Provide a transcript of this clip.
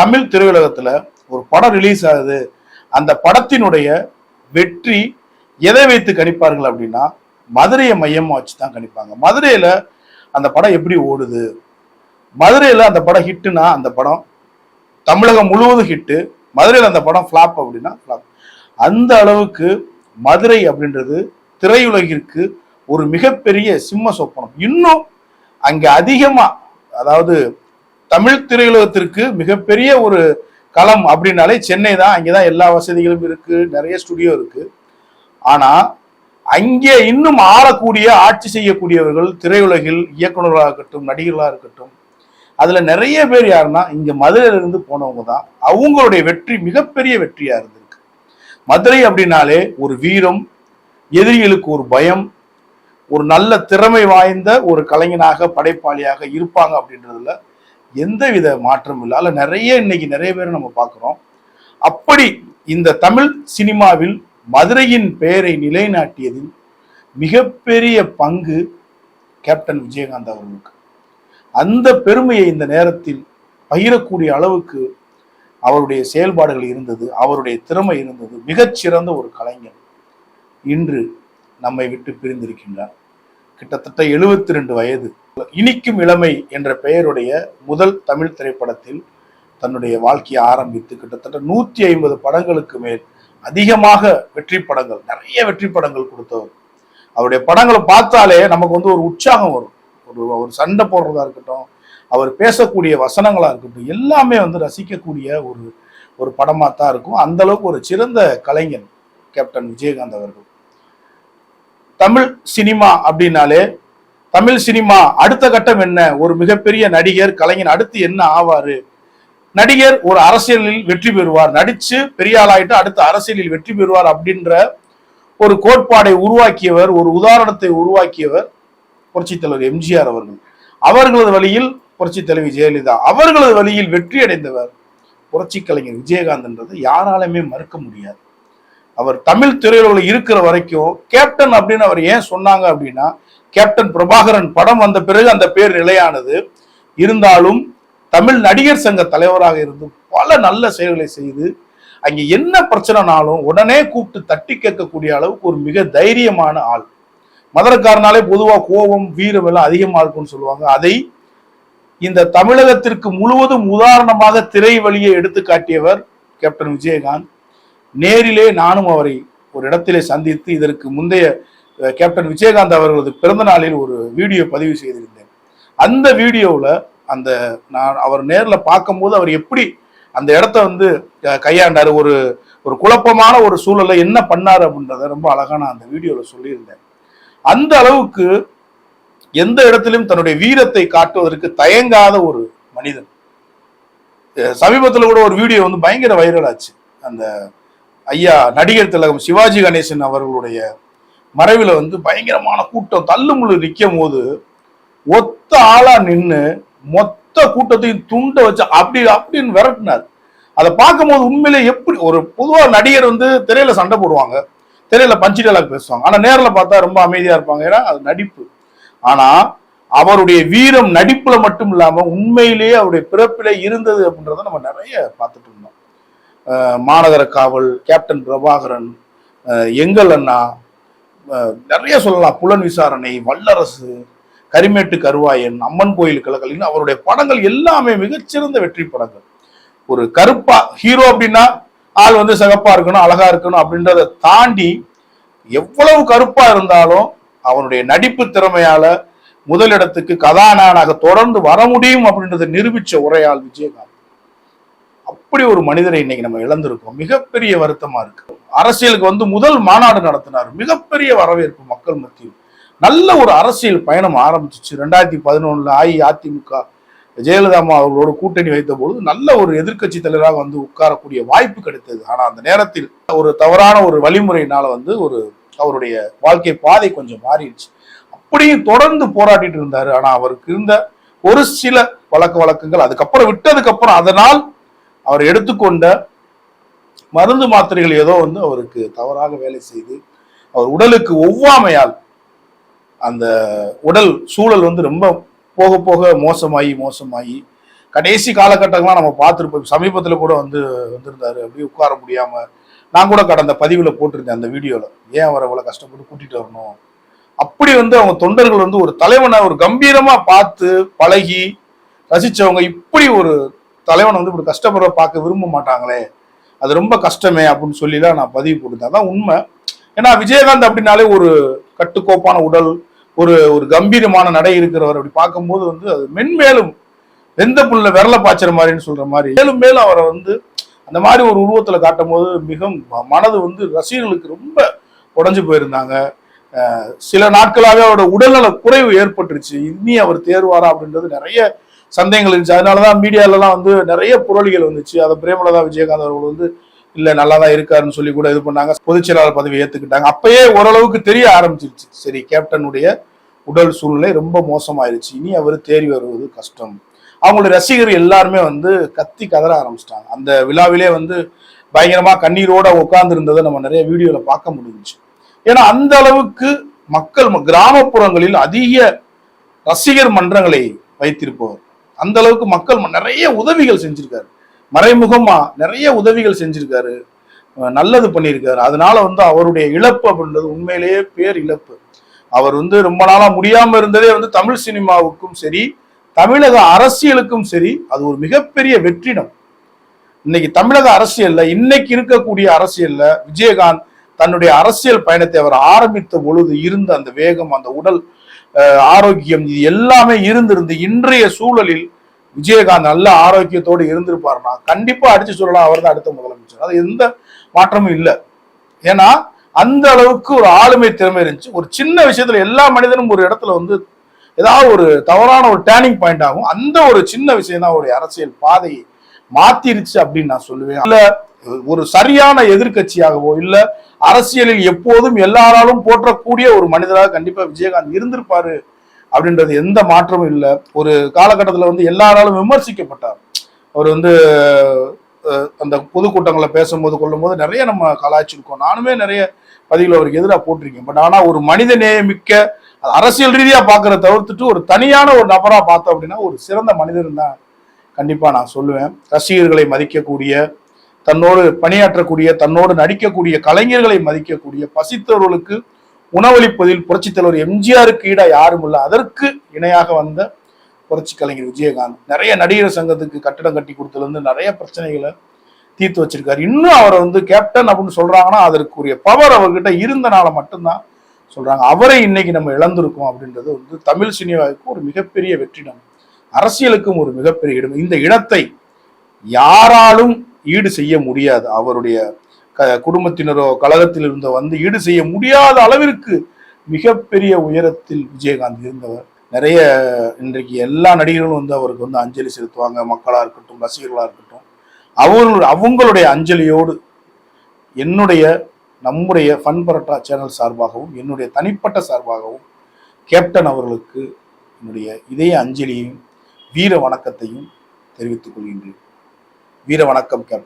தமிழ் திரையுலகத்துல ஒரு படம் ரிலீஸ் ஆகுது. அந்த படத்தினுடைய வெற்றி எதை வைத்து கணிப்பார்கள் அப்படின்னா மதுரையை மையமாக வச்சு தான் கணிப்பாங்க. மதுரையில அந்த படம் எப்படி ஓடுது? மதுரையில அந்த படம் ஹிட்டுனா அந்த படம் தமிழகம் முழுவதும் ஹிட்டு மதுரையில் அந்த படம் ஃப்ளாப் அப்படின்னா ஃப்ளாப் அந்த அளவுக்கு மதுரை அப்படின்றது திரையுலகிற்கு ஒரு மிகப்பெரிய சிம்ம சொப்பனம். இன்னும் அங்கே அதிகமாக அதாவது தமிழ் திரையுலகத்திற்கு மிகப்பெரிய ஒரு களம் அப்படின்னாலே சென்னை தான். அங்கே தான் எல்லா வசதிகளும் இருக்கு நிறைய ஸ்டுடியோ இருக்கு. ஆனா அங்கே இன்னும் ஆளக்கூடிய ஆட்சி செய்யக்கூடியவர்கள் திரையுலகில் இயக்குநர்களாக இருக்கட்டும் நடிகர்களாக இருக்கட்டும் அதுல நிறைய பேர் யாருன்னா இங்க மதுரையில இருந்து போனவங்க தான். அவங்களுடைய வெற்றி மிகப்பெரிய வெற்றியா இருந்திருக்கு. மதுரை அப்படின்னாலே ஒரு வீரம் எதிரிகளுக்கு ஒரு பயம் ஒரு நல்ல திறமை வாய்ந்த ஒரு கலைஞனாக படைப்பாளியாக இருப்பாங்க அப்படின்றதுல எந்தவித மாற்றமும் இல்லை. அதில் நிறைய இன்னைக்கு நிறைய பேர் நம்ம பார்க்குறோம். அப்படி இந்த தமிழ் சினிமாவில் மதுரையின் பெயரை நிலைநாட்டியதில் மிகப்பெரிய பங்கு கேப்டன் விஜயகாந்த் அவர்களுக்கு. அந்த பெருமையை இந்த நேரத்தில் பகிரக்கூடிய அளவுக்கு அவருடைய செயல்பாடுகள் இருந்தது அவருடைய திறமை இருந்தது மிகச்சிறந்த ஒரு கலைஞர் இன்று நம்மை விட்டு பிரிந்திருக்கின்றார். கிட்டத்தட்ட எழுபத்தி ரெண்டு வயது. இனிக்கும் இளமை என்ற பெயருடைய முதல் தமிழ் திரைப்படத்தில் தன்னுடைய வாழ்க்கையை ஆரம்பித்து கிட்டத்தட்ட நூற்றி ஐம்பது படங்களுக்கு மேல் அதிகமாக வெற்றி படங்கள் நிறைய வெற்றி படங்கள் கொடுத்தவர். அவருடைய படங்களை பார்த்தாலே நமக்கு வந்து ஒரு உற்சாகம் வரும். ஒரு அவர் சண்டை போடுறதா இருக்கட்டும் அவர் பேசக்கூடிய வசனங்களாக இருக்கட்டும் எல்லாமே வந்து ரசிக்கக்கூடிய ஒரு ஒரு படமாக தான் இருக்கும். அந்த அளவுக்கு ஒரு சிறந்த கலைஞன் கேப்டன் விஜயகாந்த் அவர்கள். தமிழ் சினிமா அப்படின்னாலே தமிழ் சினிமா அடுத்த கட்டம் என்ன? ஒரு மிகப்பெரிய நடிகர் கலைஞன் அடுத்து என்ன ஆவாரு? நடிகர் ஒரு அரசியலில் வெற்றி பெறுவார். நடிச்சு பெரிய ஆளாயிட்டு அடுத்த அரசியலில் வெற்றி பெறுவார் அப்படின்ற ஒரு கோட்பாடை உருவாக்கியவர் ஒரு உதாரணத்தை உருவாக்கியவர் புரட்சித் தலைவர் எம்ஜிஆர் அவர்கள். அவர்களது வழியில் புரட்சி தலைவி ஜெயலலிதா. அவர்களது வழியில் வெற்றி அடைந்தவர் புரட்சி கலைஞர் விஜயகாந்த்ன்றது யாராலுமே மறுக்க முடியாது. அவர் தமிழ் திரையுலகில் இருக்கிற வரைக்கும் கேப்டன் அப்படின்னு அவர் ஏன் சொன்னாங்க அப்படின்னா கேப்டன் பிரபாகரன் படம் வந்த பிறகு அந்த பேர் நிலையானது. இருந்தாலும் தமிழ் நடிகர் சங்க தலைவராக இருந்து பல நல்ல செயல்களை செய்து அங்கே என்ன பிரச்சனைனாலும் உடனே கூப்பிட்டு தட்டி கேட்கக்கூடிய அளவுக்கு ஒரு மிக தைரியமான ஆள். மதுரக்காரனாலே பொதுவாக கோபம் வீரம் எல்லாம் அதிகமாக இருக்கும்னு சொல்லுவாங்க. அதை இந்த தமிழகத்திற்கு முழுவதும் உதாரணமாக திரை வழியை எடுத்து காட்டியவர் கேப்டன் விஜயகாந்த். நேரிலே நானும் அவரை ஒரு இடத்திலே சந்தித்து இதற்கு முந்தைய கேப்டன் விஜயகாந்த் அவர்களது பிறந்த நாளில் ஒரு வீடியோ பதிவு செய்திருந்தேன். அந்த வீடியோவில் அந்த நான் அவர் நேரில் பார்க்கும்போது அவர் எப்படி அந்த இடத்த வந்து கையாண்டார் கையாண்டாரு ஒரு ஒரு குழப்பமான ஒரு சூழலை என்ன பண்ணார் அப்படின்றத ரொம்ப அழகாக நான் அந்த வீடியோவில் சொல்லியிருந்தேன். அந்த அளவுக்கு எந்த இடத்திலும் தன்னுடைய வீரத்தை காட்டுவதற்கு தயங்காத ஒரு மனிதன். சமீபத்தில் கூட ஒரு வீடியோ வந்து பயங்கர வைரல் ஆச்சு. அந்த ஐயா நடிகர் திலகம் சிவாஜி கணேசன் அவர்களுடைய மறைவில் வந்து பயங்கரமான கூட்டம் தள்ளுமுள்ளு நிற்கும் போது ஒத்த ஆளா நின்று மொத்த கூட்டத்தையும் துண்ட வச்சு அப்படி அப்படின்னு விரட்டினார். அதை பார்க்கும்போது உண்மையிலே எப்படி ஒரு பொதுவாக நடிகர் வந்து திரையில சண்டை போடுவாங்க திரையில பஞ்சு பேசுவாங்க. ஆனால் நேரில் பார்த்தா ரொம்ப அமைதியாக இருப்பாங்க. ஏன்னா அது நடிப்பு. ஆனால் அவருடைய வீரம் நடிப்புல மட்டும் இல்லாமல் உண்மையிலேயே அவருடைய பிறப்பிலே இருந்தது அப்படின்றத நம்ம நிறைய பார்த்துட்டு இருந்தோம். மாநகர காவல் கேப்டன் பிரபாகரன் எங்கள் அண்ணா நிறைய சொல்லலாம். புலன் விசாரணை வல்லரசு கரிமேட்டு கருவாயன் அம்மன் கோயில் கலகலின்னு அவருடைய படங்கள் எல்லாமே மிகச்சிறந்த வெற்றி படங்கள். ஒரு கருப்பா ஹீரோ அப்படின்னா ஆள் வந்து சிகப்பா இருக்கணும் அழகா இருக்கணும் அப்படின்றத தாண்டி எவ்வளவு கருப்பா இருந்தாலும் அவனுடைய நடிப்பு திறமையால முதலிடத்துக்கு கதாநாயகனாக தொடர்ந்து வர முடியும் அப்படின்றத நிரூபிச்ச உரையால் விஜயகாந்த். அப்படி ஒரு மனிதரை இன்னைக்கு நம்ம இழந்திருக்கோம். மிகப்பெரிய வருத்தமா இருக்கு. அரசியலுக்கு வந்து முதல் மாநாடு நடத்தினார். மிகப்பெரிய வரவேற்பு மக்கள் மத்தியில். நல்ல ஒரு அரசியல் பயணம் ஆரம்பிச்சிச்சு. ரெண்டாயிரத்தி பதினொன்னுல அஇஅதிமுக ஜெயலலிதா அம்மா கூட்டணி வைத்த பொழுது நல்ல ஒரு எதிர்க்கட்சி தலைவராக வந்து உட்காரக்கூடிய வாய்ப்பு கிடைத்தது. ஆனா அந்த நேரத்தில் ஒரு தவறான ஒரு வழிமுறையினால வந்து ஒரு அவருடைய வாழ்க்கை பாதை கொஞ்சம் மாறிடுச்சு. அப்படியும் தொடர்ந்து போராடிட்டு இருந்தாரு. ஆனா அவருக்கு இருந்த ஒரு சில வழக்க வழக்கங்கள் அதுக்கப்புறம் விட்டதுக்கு அப்புறம் அதனால் அவர் எடுத்துக்கொண்ட மருந்து மாத்திரைகள் ஏதோ வந்து அவருக்கு தவறாக வேலை செய்து அவர் உடலுக்கு ஒவ்வாமையால் அந்த உடல் சூழல் வந்து ரொம்ப போக போக மோசமாகி மோசமாகி கடைசி காலகட்டங்கள்லாம் நம்ம பார்த்துருப்போம். சமீபத்தில் கூட வந்து வந்திருந்தாரு. அப்படியே உட்கார முடியாமல் நான் கூட கடந்த பதிவில் போட்டிருந்தேன் அந்த வீடியோவில் ஏன் அவரை அவ்வளோ கஷ்டப்பட்டு கூட்டிகிட்டு வரணும்? அப்படி வந்து அவங்க தொண்டர்கள் வந்து ஒரு தலைவனை ஒரு கம்பீரமாக பார்த்து பழகி ரசித்தவங்க இப்படி ஒரு தலைவனை வந்து இப்படி கஷ்டப்படுற பார்க்க விரும்ப மாட்டாங்களே. அது ரொம்ப கஷ்டமே அப்படின்னு சொல்லிலாம் நான் பதிவு கொடுத்தேன். அதான் உண்மை. ஏன்னா விஜயகாந்த் அப்படின்னாலே ஒரு கட்டுக்கோப்பான உடல் ஒரு ஒரு கம்பீரமான நடை இருக்கிறவர் அப்படி பார்க்கும்போது வந்து அது மென்மேலும் வெந்த புல்ல விரல பாய்ச்சற மாதிரின்னு சொல்ற மாதிரி மேலும் மேலும் அவரை வந்து அந்த மாதிரி ஒரு உருவத்துல காட்டும் போது மிகவும் மனது வந்து ரசிகர்களுக்கு ரொம்ப உடஞ்சு போயிருந்தாங்க. சில நாட்களாகவே அவரோட உடல்நல குறைவு ஏற்பட்டுருச்சு. இனி அவர் தேர்வாரா அப்படின்றது நிறைய சந்தேகங்கள் இருந்துச்சு. அதனாலதான் மீடியாலலாம் வந்து நிறைய புரளிகள் வந்துச்சு. அதை பிரேமலதா விஜயகாந்த் அவர்கள் வந்து இல்ல நல்லா தான் இருக்காருன்னு சொல்லி கூட இது பண்ணாங்க. பொதுச் செயலாளர் பதவி ஏத்துக்கிட்டாங்க. அப்பயே ஓரளவுக்கு தெரிய ஆரம்பிச்சிருச்சு. சரி கேப்டனுடைய உடல் சூழ்நிலை ரொம்ப மோசமாயிருச்சு. இனி அவர் தேறி வருவது கஷ்டம். அவங்களுடைய ரசிகர் எல்லாருமே வந்து கத்தி கதற ஆரம்பிச்சிட்டாங்க. அந்த விழாவிலே வந்து பயங்கரமா கண்ணீரோட உட்கார்ந்து இருந்ததை நம்ம நிறைய வீடியோல பார்க்க முடிஞ்சுச்சு. ஏன்னா அந்த அளவுக்கு மக்கள் கிராமப்புறங்களில் அதிக ரசிகர் மன்றங்களை வைத்திருப்பவர். அந்த அளவுக்கு மக்கள் நிறைய உதவிகள் செஞ்சிருக்காரு. மறைமுகமா நிறைய உதவிகள் செஞ்சிருக்காரு. நல்லது பண்ணியிருக்காரு அதனால வந்து அவருடைய இழப்பு அப்படின்றது உண்மையிலேயே பேர் இழப்பு. அவர் வந்து ரொம்ப நாளா முடியாம இருந்ததே வந்து தமிழ் சினிமாவுக்கும் சரி தமிழக அரசியலுக்கும் சரி அது ஒரு மிகப்பெரிய வெற்றிடம். இன்னைக்கு தமிழக அரசியல்ல இன்னைக்கு இருக்கக்கூடிய அரசியல்ல விஜயகாந்த் தன்னுடைய அரசியல் பயணத்தை அவர் ஆரம்பித்த பொழுது இருந்த அந்த வேகம் அந்த உடல் ஆரோக்கியம் இது எல்லாமே இருந்திருந்து இன்றைய சூழலில் விஜயகாந்த் நல்ல ஆரோக்கியத்தோடு இருந்திருப்பார்னா கண்டிப்பா அடிச்சு சொல்லலாம் அவர் தான் அடுத்த முதலமைச்சர். அது எந்த மாற்றமும் இல்லை. ஏன்னா அந்த அளவுக்கு ஒரு ஆளுமை திறமை இருந்துச்சு. ஒரு சின்ன விஷயத்துல எல்லா மனிதனும் ஒரு இடத்துல வந்து ஏதாவது ஒரு தவறான ஒரு டேர்னிங் பாயிண்ட் ஆகும். அந்த ஒரு சின்ன விஷயம் தான் அவருடைய அரசியல் பாதையை மாத்திருச்சு அப்படின்னு நான் சொல்லுவேன். இல்ல ஒரு சரியான எதிர்க்கட்சியாகவோ இல்ல அரசியலில் எப்போதும் எல்லாராலும் போற்றக்கூடிய ஒரு மனிதராக கண்டிப்பா விஜயகாந்த் இருந்திருப்பாரு அப்படின்றது எந்த மாற்றமும் இல்லை. ஒரு காலகட்டத்தில் வந்து எல்லாராலும் விமர்சிக்கப்பட்டார். அவர் வந்து அந்த பொதுக்கூட்டங்களை பேசும்போது கொள்ளும்போது நிறைய நம்ம கலாய்ச்சிருக்கோம் நானுமே நிறைய பதிவில் அவருக்கு எதிராக போட்டிருக்கேன். பட் ஆனால் ஒரு மனித நேயமிக்க அரசியல் ரீதியாக பார்க்குற தவிர்த்துட்டு ஒரு தனியான ஒரு நபராக பார்த்தோம் அப்படின்னா ஒரு சிறந்த மனிதன் தான் கண்டிப்பாக நான் சொல்லுவேன். ரசிகர்களை மதிக்கக்கூடிய தன்னோடு பணியாற்றக்கூடிய தன்னோடு நடிக்கக்கூடிய கலைஞர்களை மதிக்கக்கூடிய பசித்தவர்களுக்கு உணவளிப்பதில் புரட்சித் தலைவர் எம்ஜிஆருக்கு ஈடா யாரும் இல்லை. அதற்கு இணையாக வந்த புரட்சி கலைஞர் விஜயகாந்த். நிறைய நடிகர் சங்கத்துக்கு கட்டடம் கட்டி கொடுத்ததுலேருந்து நிறைய பிரச்சனைகளை தீர்த்து வச்சிருக்காரு. இன்னும் அவரை வந்து கேப்டன் அப்படின்னு சொல்றாங்கன்னா அதற்குரிய பவர் அவர்கிட்ட இருந்தனால மட்டும்தான் சொல்றாங்க. அவரை இன்னைக்கு நம்ம இழந்திருக்கோம் அப்படின்றது வந்து தமிழ் சினிமாவுக்கு ஒரு மிகப்பெரிய வெற்றிடம். அரசியலுக்கும் ஒரு மிகப்பெரிய இடம். இந்த இடத்தை யாராலும் ஈடு செய்ய முடியாது. அவருடைய க- குடும்பத்தினரோ கழகத்தில் இருந்த வந்து ஈடு செய்ய முடியாத அளவிற்கு மிகப்பெரிய உயரத்தில் விஜயகாந்த் இருந்தவர். நிறைய இன்றைக்கு எல்லா நடிகர்களும் வந்து அவருக்கு வந்து அஞ்சலி செலுத்துவாங்க. மக்களாக இருக்கட்டும் ரசிகர்களாக இருக்கட்டும். அவர்கள் அவங்களுடைய அஞ்சலியோடு என்னுடைய நம்முடைய ஃபன் பரட்டா சேனல் சார்பாகவும் என்னுடைய தனிப்பட்ட சார்பாகவும் கேப்டன் அவர்களுக்கு என்னுடைய இதய அஞ்சலியையும் வீர வணக்கத்தையும் தெரிவித்துக் கொள்கின்றேன். வீர வணக்கம் கேப்டன்.